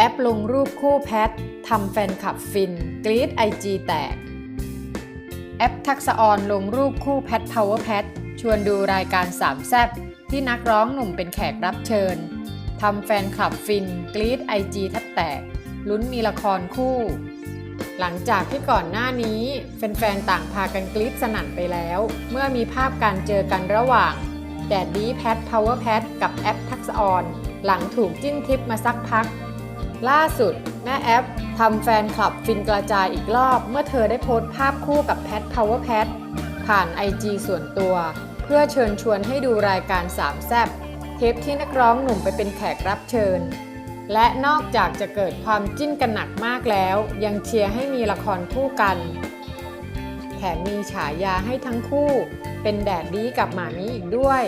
แอปลงรูปคู่แพททำแฟนคลับฟิน กรี๊ดไอจีแตก แอปทักษะออนลงรูปคู่แพทพาวเวอร์แพทชวนดูรายการสามแซบที่นักร้องหนุ่มเป็นแขกรับเชิญทำแฟนคลับฟิน กรี๊ดไอจีแทบแตก ลุ้นมีละครคู่ หลังจากที่ก่อนหน้านี้แฟนๆต่างพากันกรี๊ดสนั่นไปแล้ว เมื่อมีภาพการเจอกันระหว่างแดดดี้แพทพาวเวอร์แพทกับแอปทักษะออนหลังถูกจิ้นทิปมาสักพัก ล่าสุด แม่แอปทำแฟนคลับฟินกระจายอีกรอบ เมื่อเธอได้โพสต์ภาพคู่กับแพทพาวเวอร์แพทผ่าน IG ส่วนตัว เพื่อเชิญชวนให้ดูรายการสามแซบเทปที่นักร้องหนุ่มไปเป็นแขกรับเชิญ และนอกจากจะเกิดความจิ้นกันหนักมากแล้ว ยังเชียร์ให้มีละครคู่กัน แถมมีฉายาให้ทั้งคู่ เป็นแดดดีกับหมามีอีกด้วย